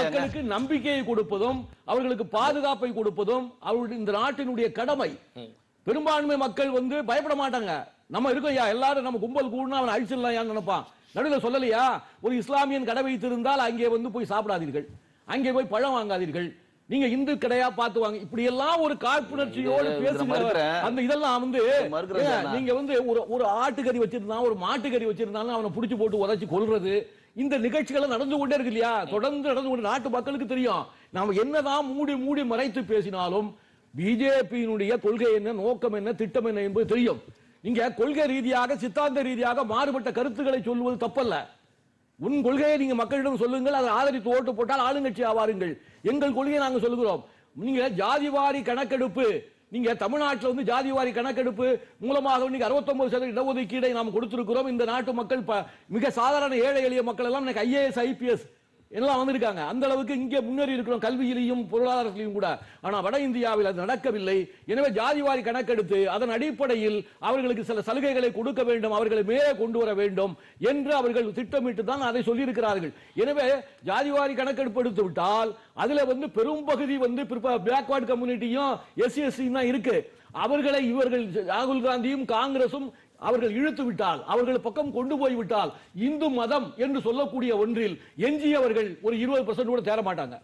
மக்களுக்கு நம்பிக்கையை கொடுப்பதும் அவர்களுக்கு பாதுகாப்பை கொடுப்பதும் அவருடைய இந்த நாட்டினுடைய கடமை. பெரும்பான்மை மக்கள் வந்து பயப்பட மாட்டாங்க. நம்ம இருக்கோம் ஐயா எல்லாரும் நம்ம கும்பல் கூடுனா அவன் அழிச்சிடலாம் நினைப்பான். நடுவில் சொல்லலையா? ஒரு இஸ்லாமியன் கடை வைத்திருந்தால் அங்கே வந்து போய் சாப்பிடாதீர்கள். அங்கே போய் பழம் வாங்காதீர்கள். நீங்க இந்து கடையா பார்த்து வாங்க. இப்படி எல்லாம் ஒரு காழ்ப்புணர்ச்சியோடு பேசுகிற. அந்த இதெல்லாம் வந்து. நீங்க வந்து ஒரு ஒரு ஆட்டுக்கறி வச்சிருந்தான் ஒரு மாட்டுக்கறி வச்சிருந்தாலும் அவனை புடிச்சு போட்டு உதைச்சு கொல்றது. இந்த நிகழ்ச்சிகள் நடந்து கொண்டே இருக்கு இல்லையா? தொடர்ந்து நடந்து கொண்டு நாட்டு மக்களுக்கு தெரியும். நாம என்னதான் மூடி மூடி மறைத்து பேசினாலும் பிஜேபியினுடைய கொள்கை என்ன நோக்கம் என்ன திட்டம் என்ன என்பது தெரியும். நீங்க கொள்கை ரீதியாக சித்தாந்த ரீதியாக மாறுபட்ட கருத்துக்களை சொல்லுவது தப்பல்ல. உன் கொள்கையை நீங்க மக்களிடம் சொல்லுங்கள் அதை ஆதரித்து ஓட்டு போட்டால் ஆளுங்கட்சி ஆவாருங்கள். எங்கள் கொள்கையை நாங்கள் சொல்லுகிறோம். நீங்க ஜாதிவாரி கணக்கெடுப்பு நீங்க தமிழ்நாட்டில் வந்து ஜாதிவாரி கணக்கெடுப்பு மூலமாக நீங்க 69% சதவீத இடஒதுக்கீடை நாம் கொடுத்திருக்கிறோம். இந்த நாட்டு மக்கள் மிக சாதாரண ஏழை எளிய மக்கள் எல்லாம் இன்னைக்கு ஐஏஎஸ் ஐபிஎஸ் எல்லாம் வந்திருக்காங்க. அந்த அளவுக்கு இங்கே முன்னேறி இருக்கிறோம் கல்வியிலையும் பொருளாதாரத்திலையும் கூட. ஆனால் வட இந்தியாவில் அது நடக்கவில்லை. எனவே ஜாதிவாரி கணக்கெடுத்து அதன் அடிப்படையில் அவர்களுக்கு சில சலுகைகளை கொடுக்க வேண்டும் அவர்களை மேலே கொண்டு வர வேண்டும் என்று அவர்கள் திட்டமிட்டு தான் அதை சொல்லியிருக்கிறார்கள். எனவே ஜாதிவாரி கணக்கெடுப்பு எடுத்து விட்டால் அதில் வந்து பெரும்பகுதி வந்து பேக்வர்ட் கம்யூனிட்டியும் எஸ்சி எஸ்சி தான் இருக்கு. அவர்களை இவர்கள் ராகுல் காந்தியும் காங்கிரசும் அவர்கள் இழுத்து விட்டால் அவர்கள் பக்கம் கொண்டு போய் விட்டால் இந்து மதம் என்று சொல்லக்கூடிய ஒன்றில் எஞ்சியவர்கள் ஒரு இருபது கூட தேர மாட்டாங்க.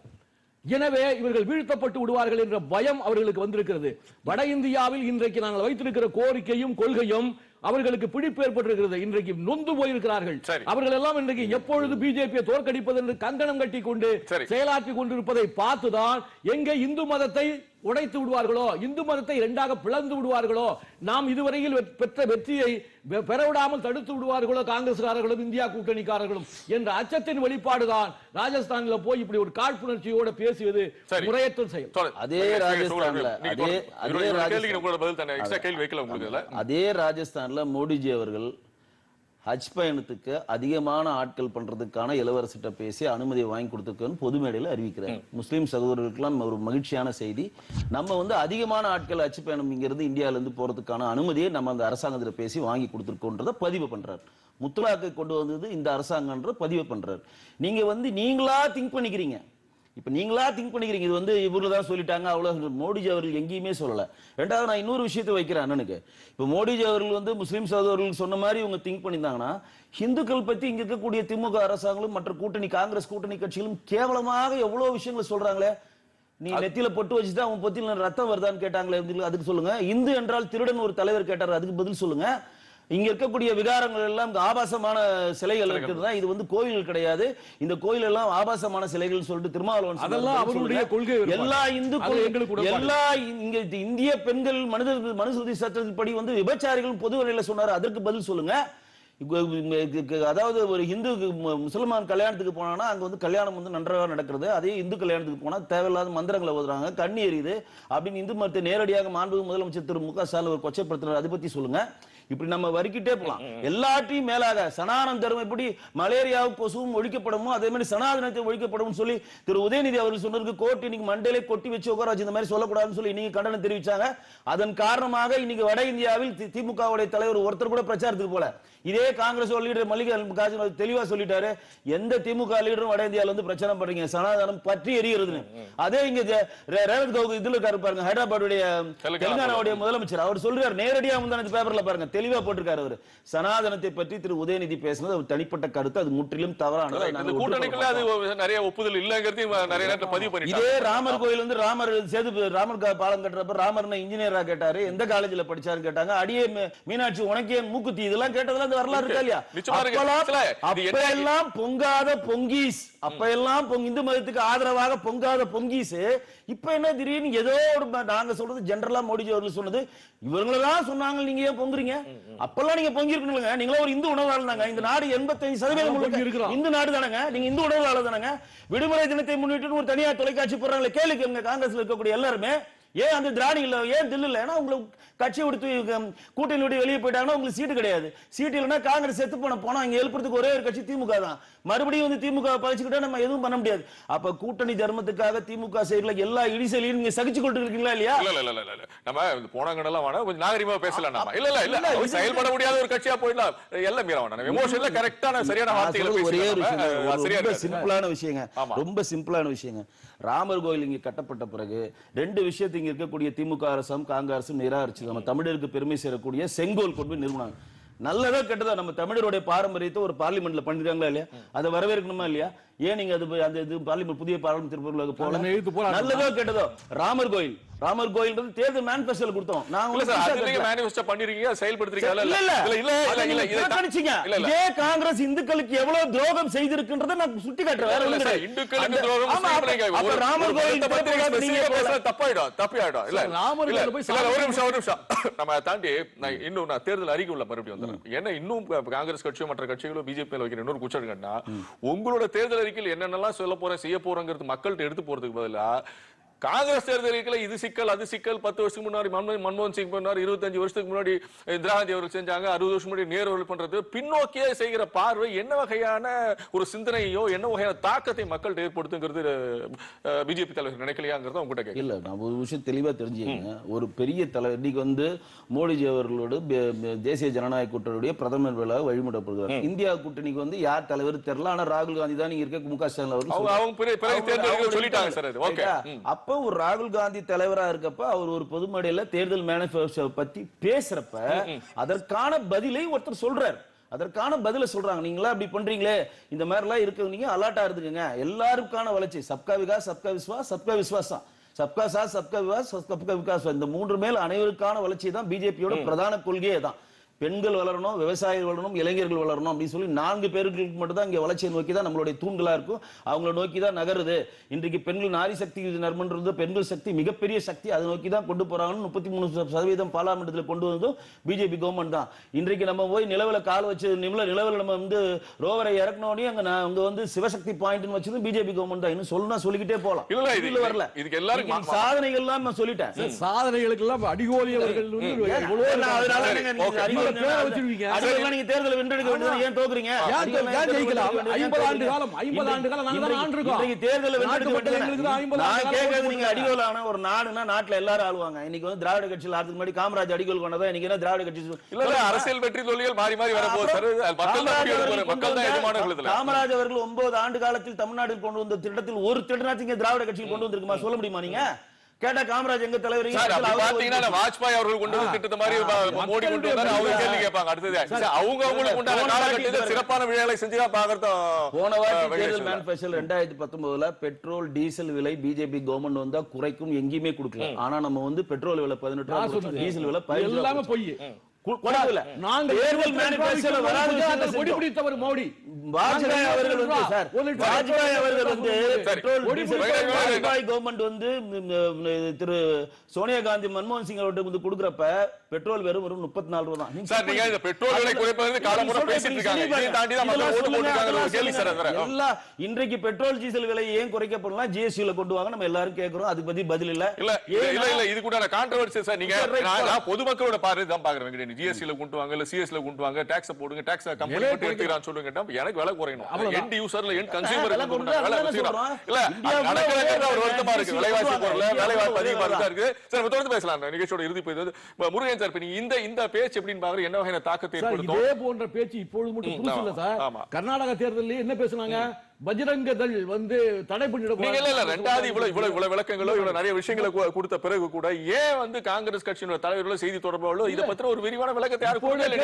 எனவே இவர்கள் வீழ்த்தப்பட்டு விடுவார்கள் என்ற பயம் அவர்களுக்கு வந்திருக்கிறது. வட இந்தியாவில் இன்றைக்கு நாங்கள் வைத்திருக்கிற கோரிக்கையும் கொள்கையும் அவர்களுக்கு பிடிப்பு ஏற்பட்டிருக்கிறது இன்றைக்கு நொந்து போயிருக்கிறார்கள். அவர்கள் எல்லாம் இன்றைக்கு எப்பொழுது பிஜேபியை தோற்கடிப்பது என்று கங்கணம் கட்டி கொண்டு. செயலாற்றி கொண்டிருப்பதை பார்த்துதான் எங்கே இந்து மதத்தை உடைத்து விடுவார்களோ இந்து மதத்தை இரண்டாக பிளந்து விடுவார்களோ நாம் இதுவரையில் பெற்ற வெற்றியை பெறவிடாமல் தடுத்து விடுவார்களோ காங்கிரஸ்காரர்களும் இந்தியா கூட்டணிக்காரர்களும் என்ற அச்சத்தின் வெளிப்பாடுதான் ராஜஸ்தானில் போய் இப்படி ஒரு காழ்ப்புணர்ச்சியோட பேசுவது. முறையற்ற செயல். அதே ராஜஸ்தான்ல, நீங்க அதே- ராஜஸ்தான். ராஜஸ்தான்ல மோடிஜி அவர்கள் ஹஜ் பயணத்துக்கு அதிகமான ஆட்கள் பண்றதுக்கான இளவரசிட்ட பேசி அனுமதியை வாங்கி கொடுத்துருக்கன்னு பொது மேடையில் அறிவிக்கிறார். முஸ்லீம் சகோதரர்களுக்கெல்லாம் ஒரு மகிழ்ச்சியான செய்தி. நம்ம வந்து அதிகமான ஆட்கள் ஹஜ் பயணம் இங்கிருந்து இந்தியால இருந்து போறதுக்கான அனுமதியை நம்ம அந்த அரசாங்கத்துல பேசி வாங்கி கொடுத்துருக்கோன்றத பதிவு பண்றார். முத்தலாக்கை கொண்டு வந்தது இந்த அரசாங்கன்ற பதிவு பண்றார். நீங்க வந்து நீங்களா திங்க் பண்ணிக்கிறீங்க. இப்ப நீங்களா திங்க் பண்ணிக்கிறீங்க. இது வந்து இவங்க தான் சொல்லிட்டாங்க. அவ்வளவு மோடிஜி அவர்கள் எங்கேயுமே சொல்லல. ரெண்டாவது நான் இன்னொரு விஷயத்தை வைக்கிறேன் அண்ணனுக்கு. இப்ப மோடிஜி அவர்கள் வந்து முஸ்லீம் சகோதரர்கள் சொன்ன மாதிரி இவங்க திங்க் பண்ணியிருந்தாங்கன்னா ஹிந்துக்கள் பத்தி இங்க இருக்கக்கூடிய திமுக அரசாங்களும் மற்ற கூட்டணி காங்கிரஸ் கூட்டணி கட்சிகளும் கேவலமாக எவ்வளவு விஷயங்களை சொல்றாங்களே? நீ நெத்தியில பொட்டு வச்சுட்டு அவன் பொத்தில ரத்தம் வருதான்னு கேட்டாங்களே? அதுக்கு சொல்லுங்க. இந்து என்றால் திருடன் ஒரு தலைவர் கேட்டார். அதுக்கு பதில் சொல்லுங்க. இங்க இருக்கக்கூடிய விகாரங்கள் எல்லாம் ஆபாசமான சிலைகள் இருக்கிறதா இது வந்து கோயில்கள் கிடையாது. இந்த கோயில் எல்லாம் ஆபாசமான சிலைகள் சொல்லிட்டு திருமாவளவன். அதெல்லாம் அவருடைய. கொள்கை. எல்லா இந்து. எல்லா இங்க இந்திய பெண்கள் மனித மனுஸ்மிருதி சட்டத்தின்படி வந்து விபச்சாரிகள் பொது வழியில சொன்னாரு. அதற்கு பதில் சொல்லுங்க. அதாவது ஒரு இந்து முசல்மான் கல்யாணத்துக்கு போனானா அங்க வந்து கல்யாணம் வந்து நன்றாக நடக்கிறது. அதே இந்து கல்யாணத்துக்கு போனா தேவையில்லாத மந்திரங்களை ஓதுறாங்க. கண்ணி எரியுது அப்படின்னு இந்து மதத்தை நேரடியாக மாண்பு முதலமைச்சர் திரு மு க ஸ்டாலின் ஒரு கொச்சைப்படுத்தினார். அதை பத்தி சொல்லுங்க. இப்படி நம்ம வரிக்கிட்டே போலாம். எல்லாத்தையும் மேலாக சனாதன தர்மம் எப்படி மலேரியாவும் கொசுவும் ஒழிக்கப்படமோ அதே மாதிரி சனாதனத்தை ஒழிக்கப்படும் சொல்லி திரு உதயநிதி அவர்கள் சொன்னதுக்கு கோர்ட் இன்னைக்கு மண்டையிலே கொட்டி வச்சு உட்கார வச்சு இந்த மாதிரி சொல்லக்கூடாதுன்னு சொல்லி இன்னைக்கு கண்டனம் தெரிவிச்சாங்க. அதன் காரணமாக இன்னைக்கு வட இந்தியாவில் திமுகவுடைய தலைவர் ஒருத்தர் கூட பிரச்சாரத்துக்கு போல. இதே காங்கிரஸ் லீடர் மல்லிகார்ஜுன் தெளிவா சொல்லிட்டாரு. எந்த திமுக லீடரும் வட இந்தியால வந்து பிரச்சனை பண்றீங்க. சனாதனம் பற்றி எரிகிறதுன்னு. அதே இங்க ரேவந்த் கவுக் இதுல இருக்காரு பாருங்க தெலுங்கானா தெலுங்கானாவுடைய முதலமைச்சர். அவர் சொல்றாரு நேரடியா முந்தானது பேப்பர்ல பாருங்க தெளிவா போட்டிருக்காரு அவர். சனாதனத்தை பற்றி திரு உதயநிதி பேசினது அவர் தனிப்பட்ட கருத்து. அது முற்றிலும் தவறானது. கூட்டணிக்குள்ள அது நிறைய ஒப்புதல் இல்லங்கிறதையும் நிறைய நேரத்துல பதிவு இதே பண்ணிட்டாங்க ராமர் கோயில் வந்து ராமர் சேது ராமர் பாலம் கட்டுறப்ப ராமர் இன்ஜினியரா கேட்டாரு. எந்த காலேஜ்ல படிச்சாருன்னு கேட்டாங்க. அடியே மீனாட்சி உனக்கு மூக்குத்தி. இதெல்லாம் கேட்டதெல்லாம் இந்த வரலாறு இருக்கா இல்லையா? இது அப்ப எல்லாம் பொங்காத பொங்கீஸ். அப்ப எல்லாம் இந்து மதத்துக்கு ஆதரவாக பொங்காத பொங்கீஸ். இப்ப என்ன திடீர்னு ஏதோ ஒரு நாங்க சொல்றது ஜெனரலா மோடிஜி அவர்கள் சொன்னது. இவங்களெல்லாம் சொன்னாங்க நீங்க ஏன் பொங்குறீங்க? அப்பெல்லாம் நீங்க பொங்கி இருக்கணுங்க நீங்களா ஒரு இந்து உணர்வாளர் தாங்க இந்த நாடு எண்பத்தைந்து சதவீதம். இந்து நாடு தானங்க நீங்க இந்து உணர்வாளர் தானங்க விடுமுறை தினத்தை முன்னிட்டு ஒரு தனியார் தொலைக்காட்சி போடுறாங்களே கேள்வி கேளுங்க. காங்கிரஸ்ல இருக்கக்கூடிய எல்லாருமே. ஏன் அந்த திராணி இல்ல ஏன் தில்லு இல்ல? ஏன்னா உங்களுக்கு கட்சி விடுத்து கூட்டணி விட்டு வெளியே போயிட்டாங்கன்னா உங்களுக்கு சீட்டு கிடையாது. சீட்டு இல்லைன்னா காங்கிரஸ் செத்து போன போனா இங்க எழுப்புறதுக்கு ஒரே ஒரு கட்சி திமுக தான். மறுபடியும் வந்து திமுக பழிச்சுக்கிட்டா நம்ம எதுவும் பண்ண முடியாது. அப்ப கூட்டணி தர்மத்துக்காக திமுக சைடுல எல்லா இடிசலையும் நீங்க சகிச்சு கொண்டு இருக்கீங்களா இல்லையா? இல்ல இல்ல இல்ல நம்ம போனாங்கடெல்லாம் வேணாம் கொஞ்சம் நாகரிகமா பேசலாம் நாம இல்ல இல்ல இல்ல. செயல்பட முடியாத ஒரு கட்சியா போயிடலாம். எல்லாம் மீற வேண்டாம் எமோஷன்ல கரெக்டான சரியான வார்த்தைகளை ஒரே ஒரு நம்ம. சிம்பிளான விஷயங்க. ரொம்ப சிம்பிளான விஷயங்க. ராமர் கோயில் இங்க கட்டப்பட்ட பிறகு ரெண்டு இங்க இருக்கக்கூடிய திமுக அரசும் காங்கிரசும் நிராகரிச்சு நம்ம தமிழருக்கு பெருமை சேரக்கூடிய செங்கோல் கொண்டு போய் நிறுவனாங்க நல்லதோ நம்ம தமிழருடைய பாரம்பரியத்தை ஒரு பார்லிமெண்ட்ல பண்ணிருக்காங்களா இல்லையா? அதை வரவேற்கணுமா இல்லையா? ஏன் நீங்க அது அந்த இது பார்லிமெண்ட் புதிய பார்லிமெண்ட் திருப்பூர்ல போல நல்லதோ கெட்டதோ ராமர் கோயில் ராமர் கோயில்ன்றது தேர்தல் மேனிபெஸ்டோல கொடுத்தோம் நான் இல்ல சார் நீங்க கட்டல. மேனிஃபெஸ்டோ பண்ணிருக்கீங்க செயல்படுத்துறீங்க இல்ல இல்ல இல்ல இல்ல இல்ல இல்ல நீங்க இல்ல இதே காங்கிரஸ் இந்துக்களுக்கு எவ்வளவு துரோகம் செய்திருக்கின்றதை நான் சுட்டி காட்டுறேன் வேற இல்ல. இந்துக்களுக்கு துரோகம் செய்யறீங்க. அப்ப ராமர் கோயில் மதத்தை பத்தி திறப்புக்காக நீங்க நீங்க. பேசுறது தப்பாயிடும், தப்பாயிடும். இல்ல, ராமர் கோயில்ல போய் இல்ல, ஒரு நிமிஷம், ஒரு நிமிஷம். நம்ம தாண்டி நான் இன்னும் நான் தேர்தல் அறிக்கை உள்ள மறுபடியும் வந்துடுறேன். ஏன்னா இன்னும் காங்கிரஸ் கட்சியோ மற்ற கட்சிகளோ பிஜேபி மேல வைக்கிற இன்னொரு என்னன்னா உங்களோட தேர்தல் அறிக்கையில் என்னென்னலாம் சொல்ல போறேன் செய்ய போறேங்கிறது மக்கள்கிட்ட எடுத்து போறதுக்கு பதிலா காங்கிரஸ் தேர்தல் அறிக்கையில இது சிக்கல் அது சிக்கல். பத்து வருஷத்துக்கு முன்னாடி மன்மோகன் சிங் பண்ணார். இருபத்தஞ்சு வருஷத்துக்கு முன்னாடி காந்தி அவர்கள் செஞ்சாங்க. அறுபது வருஷம் முன்னாடி நேரு அவர்கள் பண்றது. பின்னோக்கியே செய்கிற பார்வை என்ன வகையான ஒரு சிந்தனையோ என்ன வகையான தாக்கத்தை மக்கள்கிட்ட ஏற்படுத்துங்கிறது பிஜேபி தலைவர் நினைக்கலையாங்கிறத உங்ககிட்ட இல்ல நான் ஒரு விஷயம் தெளிவா தெரிஞ்சுக்கங்க ஒரு பெரிய தலைவர் இன்னைக்கு வந்து மோடிஜி அவர்களோடு தேசிய ஜனநாயக கூட்டணியுடைய பிரதமர் விழா வழிமுடப்படுகிறார். இந்தியா கூட்டணிக்கு வந்து யார் தலைவர் தெரியல ஆனா ராகுல் காந்தி தான் நீங்க இருக்க மு க ஸ்டாலின் அவர்கள் அவங்க பிறகு சொல்லிட்டாங்க சார் அது. ஓகே. ரைட்டா? அப்ப ஒரு ராகுல் காந்தி தலைவரா இருக்கப்ப அவர் ஒரு பொது மேடையில தேர்தல் மேனிபெஸ்டோ பத்தி பேசுறப்ப அதற்கான பதிலை ஒருத்தர் சொல்றார். அதற்கான பதில சொல்றாங்க. நீங்களா அப்படி பண்றீங்களே. இந்த மாதிரி எல்லாம் இருக்கு நீங்க அலர்ட்டா இருந்துக்கங்க. எல்லாருக்கான வளர்ச்சி. சப்கா விகாஸ் சப்கா விஸ்வாஸ் சப்கா விஸ்வாசம். சப்கா சாத் சப்கா விகாஸ் சப்கா விகாஸ். இந்த மூன்று மேல் அனைவருக்கான வளர்ச்சி தான் பிஜேபியோட பிரதான கொள்கையே தான். பெண்கள் வளரணும் விவசாயிகள் வளரணும் இளைஞர்கள் வளரணும் அப்படின்னு சொல்லி நான்கு பேருக்கு மட்டும் தான் இங்க வளர்ச்சியை நோக்கி தான் நம்மளுடைய தூண்களா இருக்கும். அவங்கள நோக்கி தான் நகருது. இன்றைக்கு பெண்கள் நாரி சக்தி நர்மன்றது பெண்கள் சக்தி மிகப்பெரிய சக்தி. அதை நோக்கி தான் கொண்டு போறாங்கன்னு முப்பத்தி மூணு சதவீதம் பாராளுமன்றத்தில் கொண்டு வந்ததும் பிஜேபி கவர்மெண்ட் தான். இன்றைக்கு நம்ம போய் நிலவுல கால் வச்சு நில நிலவுல நம்ம வந்து ரோவரை இறக்கணோடனே அங்க நான் அங்க வந்து சிவசக்தி பாயிண்ட் வச்சது பிஜேபி கவர்மெண்ட் தான். இன்னும் சொல்லணும் சொல்லிக்கிட்டே போலாம். இல்ல, வரல. இதுக்கு எல்லாரும் சாதனைகள்லாம் நான் சொல்லிட்டேன். சாதனைகளுக்கு எல்லாம் அடிகோலி அவர்கள் வந்து எவ்வளவோ ஏன்னா, அதனால நீங்க- தேர்தலை வென்றெடுக்க வேண்டியது ஏன் தோக்குறீங்க? ஆண்டு காலம், காலம் நாங்க தான் தேர்தலை வென்றெடுக்க வேண்டியது நான் நீங்க. அடிகோலான ஒரு நாடுனா நாட்டுல எல்லாரும் ஆளுவாங்க. இன்னைக்கு வந்து திராவிட கட்சியில் அதுக்கு முன்னாடி காமராஜ் அடிகோல் கொண்டதா? இன்னைக்கு என்ன திராவிட கட்சி இல்ல அரசியல் வெற்றி தோல்விகள் மாறி மாறி வரப்போகுது சார். அது மக்கள் தான் தான் எஜமானர்கள் இதுல காமராஜ் அவர்கள் ஆண்டு காலத்தில் தமிழ்நாட்டில் கொண்டு வந்த திட்டத்தில் ஒரு திட்டனாச்சும் திராவிட கட்சியில் கொண்டு வந்திருக்குமா? சொல்ல முடியுமா நீங்க? கேட்டா காமராஜ் எங்க தலைவர்? பாத்தீங்கன்னா வாஜ்பாய் அவர்கள் கொண்டு வந்து திட்டத்தை மாதிரி மோடி கொண்டு வந்தாரு. அவங்க கேள்வி கேட்பாங்க. அடுத்தது அவங்க அவங்களுக்கு உண்டான காலகட்டத்தில் சிறப்பான விழாக்களை செஞ்சுதான் பாக்குறதும் போன வாட்டி அஹ், தேர்தல் வெங்கடேஷ் மேனிஃபெஸ்டோல ரெண்டாயிரத்தி பத்தொன்பதுல பெட்ரோல் டீசல் விலை பிஜேபி கவர்மெண்ட் வந்தா குறைக்கும் எங்கேயுமே கொடுக்கல. ஆனா நம்ம வந்து பெட்ரோல் விலை பதினெட்டு டீசல் விலை எல்லாமே கொடுத்தோம். பொய். மோடி வாஜ்பாய் அவர்கள் வந்து சார் வாஜ்பாய் அவர்கள் வந்து. பெட்ரோல். வாஜ்பாய் கவர்மெண்ட் வந்து திரு சோனியா காந்தி மன்மோகன் சிங் அவர்கிட்ட வந்து கொடுக்கறப்ப பெட்ரோல் வெறும் வெறும் முப்பத்தி நாலு ரூபா தான். சார் நீங்க இந்த பெட்ரோல் விலை குறைப்பது காலமுறை பேசிட்டு இருக்காங்க. இதையும் தாண்டி தான் மக்கள் ஓட்டு போட்டுருக்காங்க ஒரு கேள்வி சார் அது வேற. எல்லாம் இன்றைக்கு பெட்ரோல் டீசல் விலை ஏன் குறைக்கப்படலாம்? ஜிஎஸ்டில கொண்டு வாங்க நம்ம எல்லாரும் கேக்குறோம். அதுக்கு பத்தி பதில் இல்ல. இல்ல இல்ல, இது கூட கான்ட்ரவர்சி சார். நீங்க நான் பொதுமக்களோட பார்வை தான் பாக்குறேன் வெங்கடேஷ். ஜிஎஸ்டி ல கொண்டு வாங்க இல்ல சிஎஸ் ல கொண்டு வாங்க டாக்ஸ் போடுங்க டாக்ஸ் கம்பெனி மட்டும் எடுத்துக்கிறான்னு சொல்லுங்க எனக்கு விலை குறையணும். எண்ட் யூசர்ல எண்ட் கன்சியூமர் விலை. இல்ல நடக்கிறது ஒரு வருத்தமா இருக்கு. விலைவாசி பொருள் இந்தியாவுல அதிகமா இருக்கு சார் தொடர்ந்து பேசலாம் நிகழ்ச்சியோட இறுதி போய் முருகன் சார் இப்ப இந்த இந்த பேச்சு எப்படின்னு பாக்குற என்ன வகையான தாக்கத்தை இதே போன்ற பேச்சு இப்பொழுது மட்டும் இல்ல சார். கர்நாடக தேர்தலில் என்ன பேசுனாங்க? பஜ்ரங்க தள் வந்து தடை ரெண்டாவது இவ்வளவு இவ்வளவு இவ்வளவு விளக்கங்களோ இவ்வளவு நிறைய விஷயங்களை கொடுத்த பிறகு கூட ஏன் வந்து காங்கிரஸ் கட்சியினோட தலைவர்களோ செய்தி தொடர்பாளோ இத பத்தின ஒரு விரிவான விளக்கத்தை யாரும் கொடுக்கல.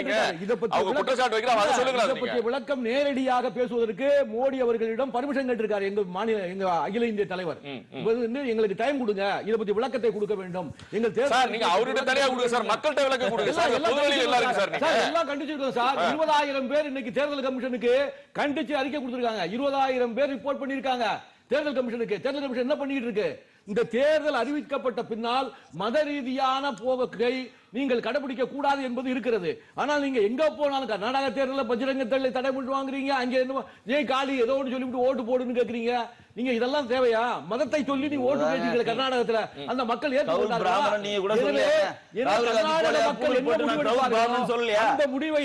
இதை பத்தி அவங்க குற்றச்சாட்டு வைக்கிறாங்க அதை விளக்கம் நேரடியாக பேசுவதற்கு மோடி அவர்களிடம் பர்மிஷன் கேட்டிருக்காரு. எங்க மாநில எங்க அகில இந்திய தலைவர். வந்து எங்களுக்கு டைம் கொடுங்க. இதை பத்தி விளக்கத்தை கொடுக்க வேண்டும். எங்கள் தேர்தல் நீங்க அவர்கிட்ட தனியா கொடுங்க சார். மக்கள்கிட்ட விளக்கம் கொடுங்க சார். எல்லாரும் சார் எல்லாம் கண்டிச்சிருக்கோம் சார். இருபதாயிரம் பேர் இன்னைக்கு தேர்தல் கமிஷனுக்கு கண்டிச்சு அறிக்கை கொடுத்திருக்காங்க. இருபதாயிரம் பேர் ரிப்போர்ட் பண்ணிருக்காங்க தேர்தல் கமிஷனுக்கு. தேர்தல் கமிஷன் என்ன பண்ணிட்டு இருக்கு? இந்த தேர்தல் அறிவிக்கப்பட்ட பின்னால் மத ரீதியான போக்கை நீங்கள் கடைபிடிக்க கூடாது என்பது இருக்கிறது. ஆனால் நீங்க எங்க போனாலும் கர்நாடக தேர்தலில் பஜ்ரங்க தள்ளி தடை பண்ணிட்டு வாங்குறீங்க. அங்க என்ன ஏன் காலி ஏதோ ஒன்று சொல்லிவிட்டு ஓட்டு போடுன்னு கேட்குறீங்க நீங்க இதெல்லாம் தேவையா? மதத்தை சொல்லி நீங்க ஓட்டு கேட்டீங்களே கர்நாடகத்துல. அந்த மக்கள் ஏற்றுக்கொண்டார்களா? முடிவு? அந்த முடிவை?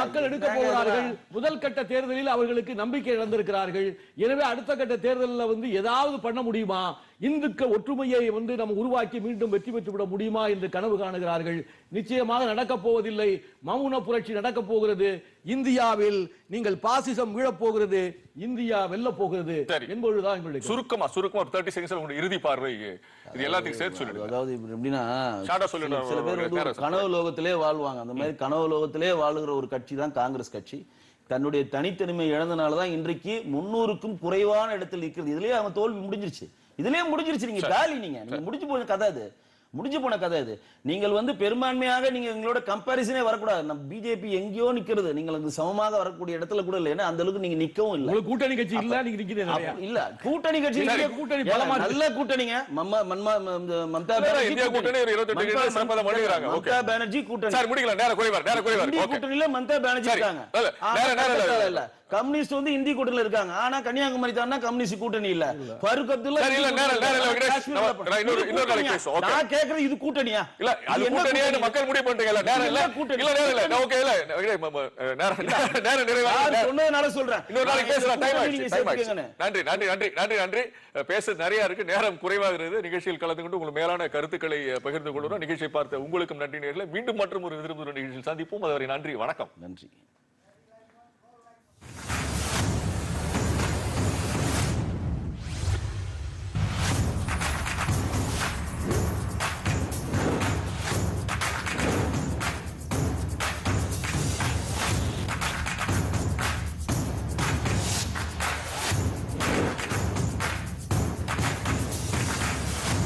மக்கள் எடுக்க போகிறார்கள். முதல் கட்ட தேர்தலில் அவர்களுக்கு நம்பிக்கை இழந்திருக்கிறார்கள். எனவே அடுத்த கட்ட தேர்தலில் வந்து ஏதாவது பண்ண முடியுமா? இந்துக்க ஒற்றுமையை வந்து நம்ம உருவாக்கி மீண்டும் வெற்றி பெற்று விட முடியுமா என்று கனவு காணுகிறார்கள். நிச்சயமாக நடக்கப் போவதில்லை. மௌன புரட்சி நடக்கப் போகிறது. இந்தியாவில் நீங்கள் பாசிசம் வீழப் போகிறது. இந்தியா வெல்ல போகிறது. என்பதுதான் எங்களுடைய. சுருக்கமா சுருக்கமா தேர்ட்டி செகண்ட்ஸ் உங்களுடைய இறுதி பார்வை இது. எல்லாத்தையும் சேர்த்து சொல்லிடுங்க. அதாவது இப்ப எப்படின்னா. சில- பேர் வந்து கனவு லோகத்திலே வாழ்வாங்க. அந்த மாதிரி கனவு லோகத்திலே வாழுகிற ஒரு கட்சி தான் காங்கிரஸ் கட்சி. தன்னுடைய தனித்தன்மை இழந்தனால தான் இன்றைக்கு முன்னூறுக்கும் குறைவான இடத்தில் நிற்கிறது இதுலயே அவங்க தோல்வி முடிஞ்சிருச்சு. இதுலயே முடிஞ்சிருச்சு. நீங்க காலி நீங்க. நீங்க முடிஞ்சு போன கதை அது. முடிஞ்சு போன கதை அது. நீங்கள் வந்து பெரும்பான்மையாக நீங்க எங்களோட கம்பாரிசனே வரக்கூடாது. நம்ம பிஜேபி எங்கேயோ நிக்கிறது. நீங்கள் சமமாக வரக்கூடிய இடத்துல கூட இல்லை. ஏன்னா அந்த அளவுக்கு நீங்க நிக்கவும் இல்லை. கூட்டணி கட்சி இல்ல? நீங்க இல்ல. கூட்டணி கட்சி இல்ல, கூட்டணி. நல்ல கூட்டணிங்க. மம்தா இல்ல, பானர்ஜி இந்தியா கூட்டணி. ஒரு 28 மம்தா- பானர்ஜி கூட்டணி. கூட்டணியில மம்தா பானர்ஜி. இருக்காங்க. இல்ல, இல்ல. இல்ல. கம்யூனிஸ்ட் வந்து இந்திய கூட்டணியில இருக்காங்க. ஆனா கன்னியாகுமரி தானா கம்யூனிஸ்ட் கூட்டணி இல்ல. ஃபருக் அப்துல்லா கேக்குறது இது கூட்டணியா? இல்ல அது கூட்டணியே கூட்டணி? மக்கள் முடிவு பண்ணிட்டீங்கல்ல நேரம் இல்ல. கூட்டணி? இல்ல நேரம் இல்ல. ஓகே இல்ல. நேரம் நேரம் நேரம். சொன்னதுனால சொல்றேன். இன்னொரு நாளைக்கு பேசலாம். டைம் ஆயிடுச்சு டைம். நன்றி நன்றி நன்றி நன்றி நன்றி. பேச நிறைய இருக்கு. நேரம் குறைவாகிறது. நிகழ்ச்சியில் கலந்து கொண்டு உங்கள் மேலான கருத்துக்களை பகிர்ந்து கொள்கிறோம். நிகழ்ச்சியை பார்த்த உங்களுக்கும் நன்றி நேரில் மீண்டும் மற்றும் ஒரு விரும்புகிற நிகழ்ச்சியில் சந்திப்போம். அதுவரை நன்றி வணக்கம். நன்றி.